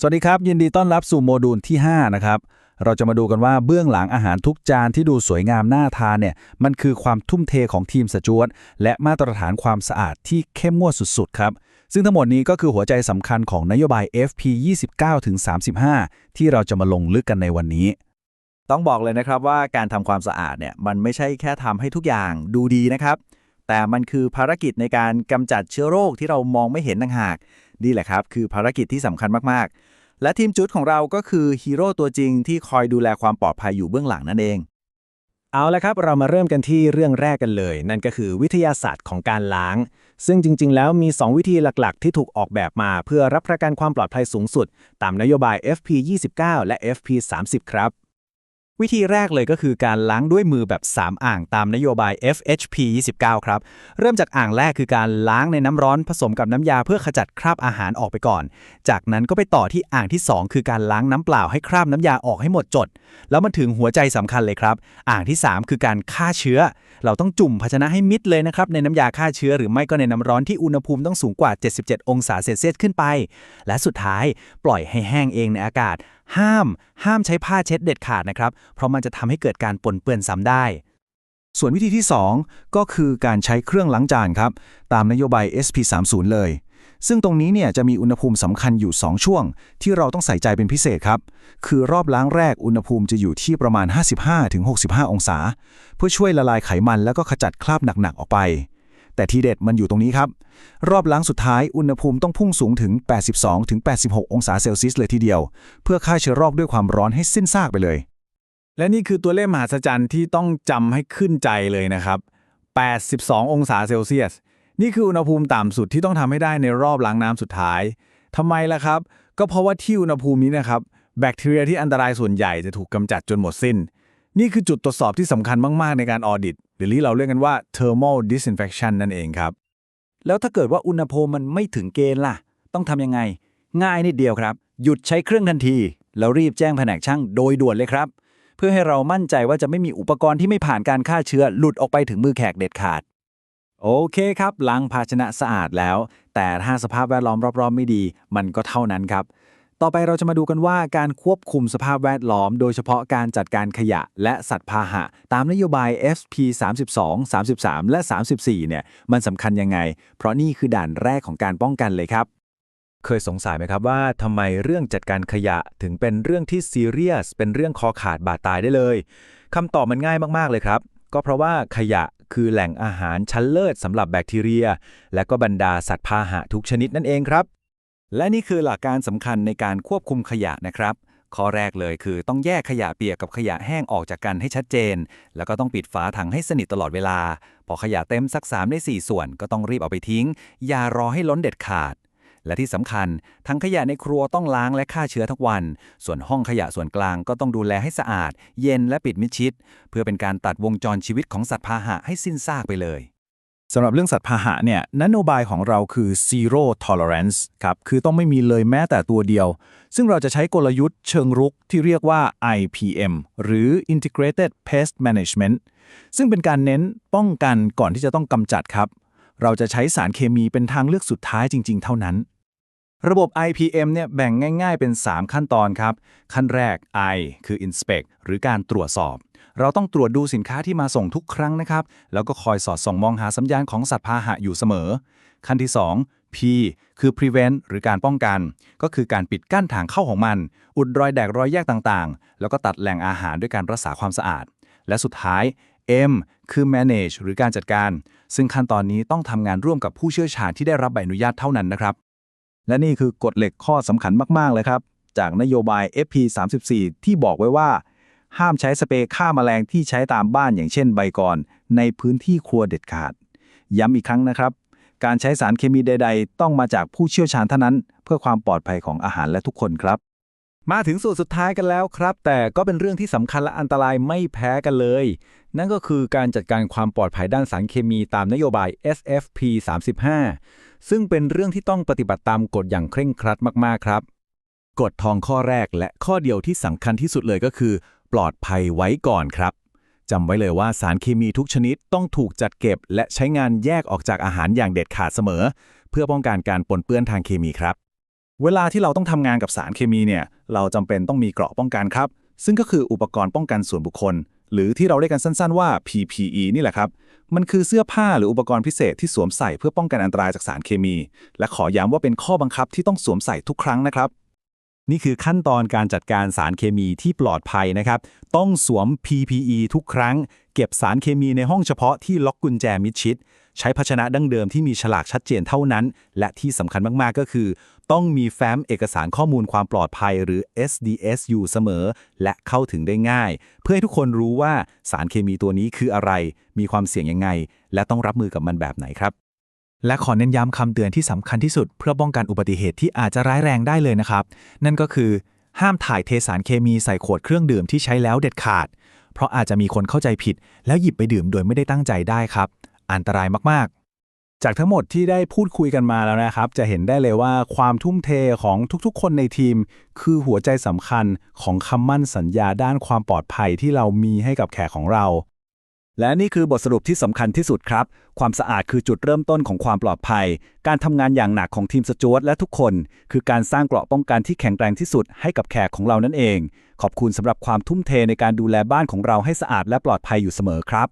สวัสดีครับ ยินดีต้อนรับสู่โมดูลที่ 5 นะครับ เราจะมาดูกันว่าเบื้องหลังอาหารทุกจานที่ดูสวยงามน่าทานเนี่ยมันคือความทุ่มเทของทีมสจวตและมาตรฐานความสะอาดที่เข้มงวดสุดๆ ครับ ซึ่งทั้งหมดนี้ก็คือหัวใจสำคัญของนโยบาย FP 29-35 ที่เราจะมาลงลึกกันในวันนี้ ต้องบอกเลยนะครับว่าการทำความสะอาดเนี่ยมันไม่ใช่แค่ทำให้ทุกอย่างดูดีนะครับ แต่มันคือภารกิจในการกำจัดเชื้อโรคที่เรามองไม่เห็นต่างหากนี่แหละครับคือภารกิจที่สำคัญมากๆ และทีมจุดของเราก็คือฮีโร่ตัวจริงที่คอยดูแลความปลอดภัยอยู่เบื้องหลังนั่นเอง เอาละครับ เรามาเริ่มกันที่เรื่องแรกกันเลย นั่นก็คือวิทยาศาสตร์ของการล้าง ซึ่งจริง ๆ แล้วมี 2 วิธีหลักๆ ที่ถูกออกแบบมา เพื่อรับประกันความปลอดภัยสูงสุด ตามนโยบาย FP 29 และ FP 30 ครับ วิธีแรกเลยก็คือการล้างด้วยมือแบบ 3 อ่างตามนโยบาย FHP 29 ครับ เริ่มจากอ่างแรกคือการล้างในน้ำร้อนผสมกับน้ำยาเพื่อขจัดคราบอาหารออกไปก่อน จากนั้นก็ไปต่อที่อ่างที่ 2 คือการล้างน้ำเปล่าให้คราบน้ำยาออกให้หมดจด แล้วมันถึงหัวใจสำคัญเลยครับ อ่างที่ 3 คือการฆ่าเชื้อ เราต้องจุ่มภาชนะให้มิดเลยนะครับในน้ำยาฆ่าเชื้อ หรือไม่ก็ในน้ำร้อนที่อุณหภูมิต้องสูงกว่า 77 องศาเซลเซียสขึ้นไป และสุดท้ายปล่อยให้แห้งเองในอากาศห้าม ห้ามใช้ผ้าเช็ดเด็ดขาดนะครับเพราะมันจะทำให้เกิดการปนเปื้อนซ้ำได้ ส่วนวิธีที่ 2 ก็คือการใช้เครื่องล้างจานครับ ตามนโยบาย SP30 เลย ซึ่งตรงนี้เนี่ยจะมีอุณหภูมิสำคัญอยู่ 2 ช่วง ที่เราต้องใส่ใจเป็นพิเศษครับ คือรอบล้างแรกอุณหภูมิจะอยู่ที่ประมาณ 55-65 องศา เพื่อช่วยละลายไขมันแล้วก็ขจัดคราบหนักๆออกไปแต่ทีเด็ดมันอยู่ตรงนี้ครับ รอบล้างสุดท้ายอุณหภูมิต้องพุ่งสูงถึง 82-86 องศาเซลเซียสเลยทีเดียว เพื่อฆ่าเชื้อโรคด้วยความร้อนให้สิ้นซากไปเลย และนี่คือตัวเลขมหัศจรรย์ที่ต้องจำให้ขึ้นใจเลยนะครับ 82 องศาเซลเซียส นี่คืออุณหภูมิต่ำสุดที่ต้องทำให้ได้ในรอบล้างน้ำสุดท้ายทำไมล่ะครับ ก็เพราะว่าที่อุณหภูมินี้นะครับ แบคทีเรียที่อันตรายส่วนใหญ่จะถูกกำจัดจนหมดสิ้น นี่คือจุดตรวจสอบที่สำคัญมาก ๆ ในการออดิต หรือที่เราเรียกกันว่า thermal disinfection นั่นเองครับ แล้วถ้าเกิดว่าอุณหภูมิมันไม่ถึงเกณฑ์ล่ะ ต้องทำยังไง ง่ายนิดเดียวครับ หยุดใช้เครื่องทันที แล้วรีบแจ้งแผนกช่างโดยด่วนเลยครับ เพื่อให้เรามั่นใจว่าจะไม่มีอุปกรณ์ที่ไม่ผ่านการฆ่าเชื้อหลุดออกไปถึงมือแขกเด็ดขาด โอเคครับล้างภาชนะสะอาดแล้ว แต่ถ้าสภาพแวดล้อมรอบๆ ไม่ดี มันก็เท่านั้นครับ ต่อไปเราจะมาดูกันว่าการควบคุมสภาพแวดล้อม โดยเฉพาะการจัดการขยะและสัตว์พาหะ ตามนโยบาย FP 32 33 และ 34 เนี่ยมันสำคัญยังไง เพราะนี่คือด่านแรกของการป้องกันเลยครับ เคยสงสัยไหมครับว่าทำไมเรื่องจัดการขยะถึงเป็นเรื่องที่ซีเรียส เป็นเรื่องคอขาดบาดตายได้เลยคำตอบมันง่ายมากๆเลยครับ ก็เพราะว่าขยะคือแหล่งอาหารชั้นเลิศสำหรับแบคทีเรีย และก็บรรดาสัตว์พาหะทุกชนิดนั่นเองครับ และนี่คือหลักการสำคัญในการควบคุมขยะนะครับ ข้อแรกเลยคือต้องแยกขยะเปียกกับขยะแห้งออกจากกันให้ชัดเจน แล้วก็ต้องปิดฝาถังให้สนิทตลอดเวลา พอขยะเต็มสัก3ใน4ส่วนก็ต้องรีบเอาไปทิ้ง อย่ารอให้ล้นเด็ดขาด และที่สำคัญทั้งขยะในครัวต้องล้างและฆ่าเชื้อทุกวัน ส่วนห้องขยะส่วนกลางก็ต้องดูแลให้สะอาด เย็นและปิดมิดชิด เพื่อเป็นการตัดวงจรชีวิตของสัตว์พาหะให้สิ้นซากไปเลยสำหรับเรื่องสัตว์พาหะเนี่ยนโยบายของเราคือ zero tolerance ครับ คือต้องไม่มีเลยแม้แต่ตัวเดียว ซึ่งเราจะใช้กลยุทธ์เชิงรุกที่เรียกว่า IPM หรือ Integrated Pest Management ซึ่งเป็นการเน้นป้องกันก่อนที่จะต้องกำจัดครับ เราจะใช้สารเคมีเป็นทางเลือกสุดท้ายจริง ๆ เท่านั้น ระบบ IPM เนี่ยแบ่งง่าย ๆ เป็น 3 ขั้นตอนครับ ขั้นแรก I คือ inspect หรือการตรวจสอบ เราต้องตรวจดูสินค้าที่มาส่งทุกครั้งนะครับ แล้วก็คอยสอดส่องมองหาสัญญาณของสัตว์พาหะอยู่เสมอ ขั้นที่ 2 P คือ prevent หรือการป้องกัน ก็คือการปิดกั้นทางเข้าของมัน อุดรอยแดกรอยแยกต่างๆ แล้วก็ตัดแหล่งอาหารด้วยการรักษาความสะอาด และสุดท้าย M คือ manage หรือการจัดการ ซึ่งขั้นตอนนี้ต้องทำงานร่วมกับผู้เชี่ยวชาญที่ได้รับใบอนุญาตเท่านั้นนะครับ และนี่คือกฎเหล็กข้อสำคัญมากๆเลยครับ จากนโยบาย FP 34ที่บอกไว้ว่า ห้ามใช้สเปรย์ฆ่าแมลงที่ใช้ตามบ้านอย่างเช่นใบกรในพื้นที่ครัวเด็ดขาด ย้ำอีกครั้งนะครับ การใช้สารเคมีใด ๆ ต้องมาจากผู้เชี่ยวชาญเท่านั้น เพื่อความปลอดภัยของอาหารและทุกคนครับ มาถึงสูตรสุดท้ายกันแล้วครับ แต่ก็เป็นเรื่องที่สำคัญและอันตรายไม่แพ้กันเลย นั่นก็คือการจัดการความปลอดภัยด้านสารเคมีตามนโยบาย SFP 35 ซึ่งเป็นเรื่องที่ต้องปฏิบัติตามกฎอย่างเคร่งครัดมากๆครับ กฎทองข้อแรกและข้อเดียวที่สำคัญที่สุดเลยก็คือ ปลอดภัยไว้ก่อนครับจำไว้เลยว่าสารเคมีทุกชนิดต้องถูกจัดเก็บ และใช้งานแยกออกจากอาหารอย่างเด็ดขาดเสมอ เพื่อป้องกันการปนเปื้อนทางเคมีครับ เวลาที่เราต้องทำงานกับสารเคมีเนี่ย เราจำเป็นต้องมีเกราะป้องกันครับ ซึ่งก็คืออุปกรณ์ป้องกันส่วนบุคคล หรือที่เราเรียกกันสั้นๆว่า PPE นี่แหละครับ มันคือเสื้อผ้าหรืออุปกรณ์พิเศษที่สวมใส่เพื่อป้องกันอันตรายจากสารเคมี และขอย้ำว่าเป็นข้อบังคับที่ต้องสวมใส่ทุกครั้งนะครับนี่คือขั้นตอนการจัดการสารเคมีที่ปลอดภัยนะครับ ต้องสวม PPE ทุกครั้ง เก็บสารเคมีในห้องเฉพาะที่ล็อกกุญแจมิดชิด ใช้ภาชนะดั้งเดิมที่มีฉลากชัดเจนเท่านั้น และที่สำคัญมาก ๆ ก็คือ ต้องมีแฟ้มเอกสารข้อมูลความปลอดภัยหรือ SDS อยู่เสมอ และเข้าถึงได้ง่าย เพื่อให้ทุกคนรู้ว่าสารเคมีตัวนี้คืออะไร มีความเสี่ยงยังไง และต้องรับมือกับมันแบบไหนครับ และขอเน้นย้ำคำเตือนที่สำคัญที่สุด เพื่อป้องกันอุบัติเหตุที่อาจจะร้ายแรงได้เลยนะครับ นั่นก็คือ ห้ามถ่ายเทสารเคมีใส่ขวดเครื่องดื่มที่ใช้แล้วเด็ดขาด เพราะอาจจะมีคนเข้าใจผิด แล้วหยิบไปดื่มโดยไม่ได้ตั้งใจได้ครับ อันตรายมากๆ จากทั้งหมดที่ได้พูดคุยกันมาแล้วนะครับ จะเห็นได้เลยว่าความทุ่มเทของทุกๆ คนในทีม คือหัวใจสำคัญของคำมั่นสัญญาด้านความปลอดภัยที่เรามีให้กับแขกของเรา และนี่คือบทสรุปที่สำคัญที่สุดครับ ความสะอาดคือจุดเริ่มต้นของความปลอดภัย การทำงานอย่างหนักของทีมสจวตและทุกคน คือการสร้างเกราะป้องกันที่แข็งแรงที่สุดให้กับแขกของเรานั่นเอง ขอบคุณสำหรับความทุ่มเทในการดูแลบ้านของเราให้สะอาดและปลอดภัยอยู่เสมอครับ